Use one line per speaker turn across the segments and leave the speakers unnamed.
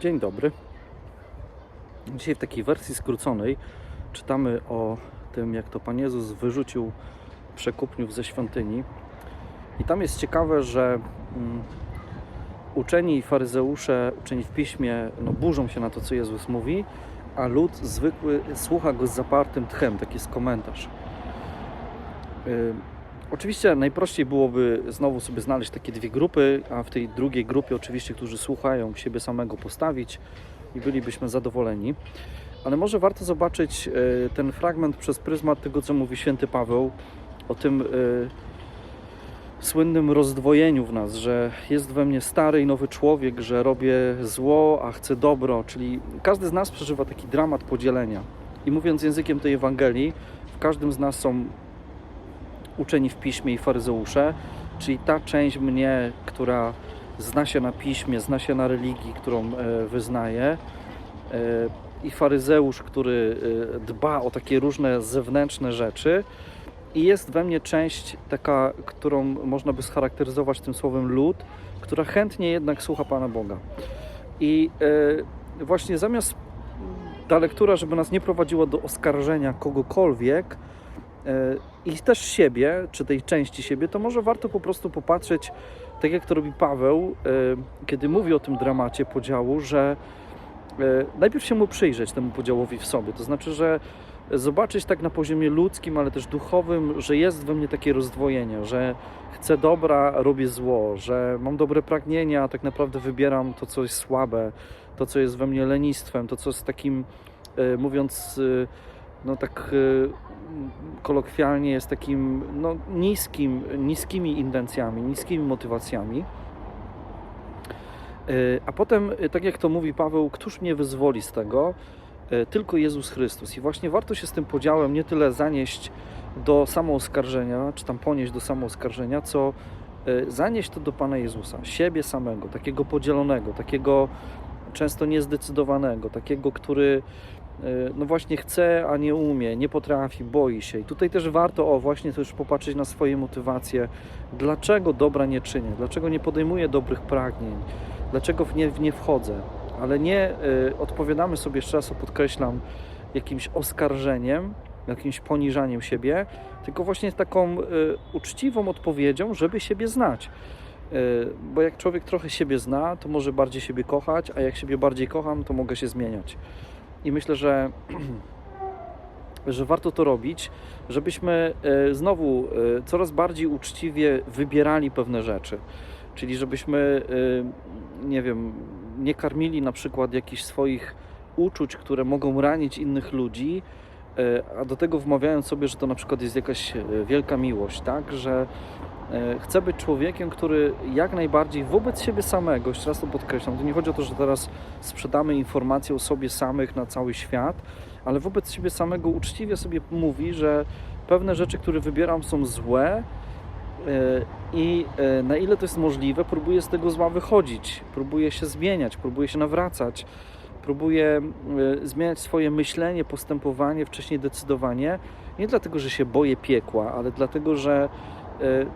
Dzień dobry. Dzisiaj w takiej wersji skróconej czytamy o tym, jak to Pan Jezus wyrzucił przekupniów ze świątyni. I tam jest ciekawe, że mm, uczeni i faryzeusze, uczeni w piśmie, no, burzą się na to, co Jezus mówi, a lud zwykły słucha go z zapartym tchem. Taki jest komentarz. Y, Oczywiście najprościej byłoby znowu sobie znaleźć takie dwie grupy, a w tej drugiej grupie oczywiście, którzy słuchają, siebie samego postawić i bylibyśmy zadowoleni. Ale może warto zobaczyć e, ten fragment przez pryzmat tego, co mówi święty Paweł o tym e, słynnym rozdwojeniu w nas, że jest we mnie stary i nowy człowiek, że robię zło, a chcę dobro, czyli każdy z nas przeżywa taki dramat podzielenia. I mówiąc językiem tej Ewangelii, w każdym z nas są uczeni w piśmie i faryzeusze, czyli ta część mnie, która zna się na piśmie, zna się na religii, którą e, wyznaje, i faryzeusz, który e, dba o takie różne zewnętrzne rzeczy. I jest we mnie część taka, którą można by scharakteryzować tym słowem lud, która chętnie jednak słucha Pana Boga. I e, właśnie zamiast ta lektura, żeby nas nie prowadziła do oskarżenia kogokolwiek, i też siebie, czy tej części siebie, to może warto po prostu popatrzeć, tak jak to robi Paweł, e, kiedy mówi o tym dramacie podziału, że e, najpierw się mu przyjrzeć temu podziałowi w sobie. To znaczy, że zobaczyć tak na poziomie ludzkim, ale też duchowym, że jest we mnie takie rozdwojenie, że chcę dobra, robię zło, że mam dobre pragnienia, a tak naprawdę wybieram to, co jest słabe, to, co jest we mnie lenistwem, to, co jest takim, e, mówiąc, e, no tak e, kolokwialnie jest takim no, niskim, niskimi intencjami, niskimi motywacjami. E, A potem, e, tak jak to mówi Paweł, któż mnie wyzwoli z tego? Tylko Jezus Chrystus. I właśnie warto się z tym podziałem nie tyle zanieść do samooskarżenia, czy tam ponieść do samooskarżenia, co zanieść to do Pana Jezusa, siebie samego, takiego podzielonego, takiego często niezdecydowanego, takiego, który no właśnie chce, a nie umie, nie potrafi, boi się. I tutaj też warto, o właśnie też popatrzeć na swoje motywacje. Dlaczego dobra nie czynię? Dlaczego nie podejmuję dobrych pragnień? Dlaczego w nie, w nie wchodzę? Ale nie y, odpowiadamy sobie, jeszcze raz to podkreślam, jakimś oskarżeniem, jakimś poniżaniem siebie, tylko właśnie taką y, uczciwą odpowiedzią, żeby siebie znać. Bo jak człowiek trochę siebie zna, to może bardziej siebie kochać, a jak siebie bardziej kocham, to mogę się zmieniać. I myślę, że, że warto to robić, żebyśmy y, znowu y, coraz bardziej uczciwie wybierali pewne rzeczy. Czyli żebyśmy, y, nie wiem, nie karmili na przykład jakichś swoich uczuć, które mogą ranić innych ludzi, a do tego wmawiając sobie, że to na przykład jest jakaś wielka miłość, tak? Że chcę być człowiekiem, który jak najbardziej wobec siebie samego, jeszcze raz to podkreślam, to nie chodzi o to, że teraz sprzedamy informacje o sobie samych na cały świat, ale wobec siebie samego uczciwie sobie mówi, że pewne rzeczy, które wybieram są złe, E, i e, na ile to jest możliwe, próbuję z tego zła wychodzić, próbuję się zmieniać, próbuję się nawracać, próbuję e, zmieniać swoje myślenie, postępowanie, wcześniej decydowanie. Nie dlatego, że się boję piekła, ale dlatego, że e,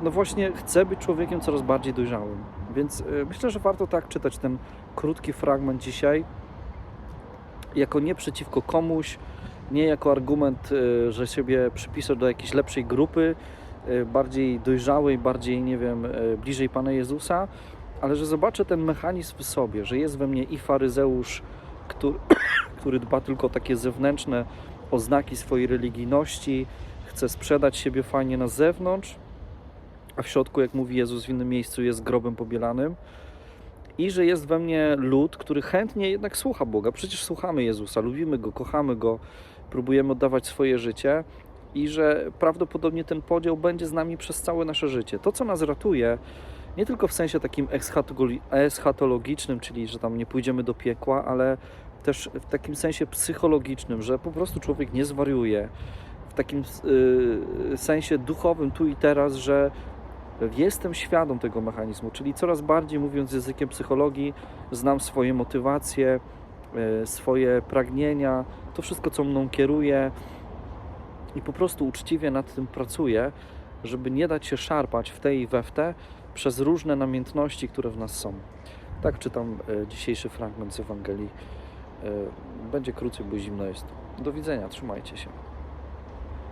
no właśnie chcę być człowiekiem coraz bardziej dojrzałym. Więc e, myślę, że warto tak czytać ten krótki fragment dzisiaj, jako nie przeciwko komuś, nie jako argument, e, że siebie przypiszę do jakiejś lepszej grupy, e, bardziej dojrzałej, bardziej, nie wiem, e, bliżej Pana Jezusa, ale że zobaczę ten mechanizm w sobie, że jest we mnie i faryzeusz, który, który dba tylko o takie zewnętrzne oznaki swojej religijności, chce sprzedać siebie fajnie na zewnątrz, a w środku, jak mówi Jezus w innym miejscu, jest grobem pobielanym. I że jest we mnie lud, który chętnie jednak słucha Boga. Przecież słuchamy Jezusa, lubimy Go, kochamy Go, próbujemy oddawać swoje życie i że prawdopodobnie ten podział będzie z nami przez całe nasze życie. To, co nas ratuje, nie tylko w sensie takim eschatologicznym, czyli że tam nie pójdziemy do piekła, ale też w takim sensie psychologicznym, że po prostu człowiek nie zwariuje. W takim y, sensie duchowym tu i teraz, że jestem świadom tego mechanizmu, czyli coraz bardziej mówiąc językiem psychologii, znam swoje motywacje, y, swoje pragnienia, to wszystko, co mną kieruje i po prostu uczciwie nad tym pracuję, żeby nie dać się szarpać w tej i we w te przez różne namiętności, które w nas są. Tak czytam e, dzisiejszy fragment z Ewangelii. E, Będzie krócej, bo zimno jest. Do widzenia, trzymajcie się.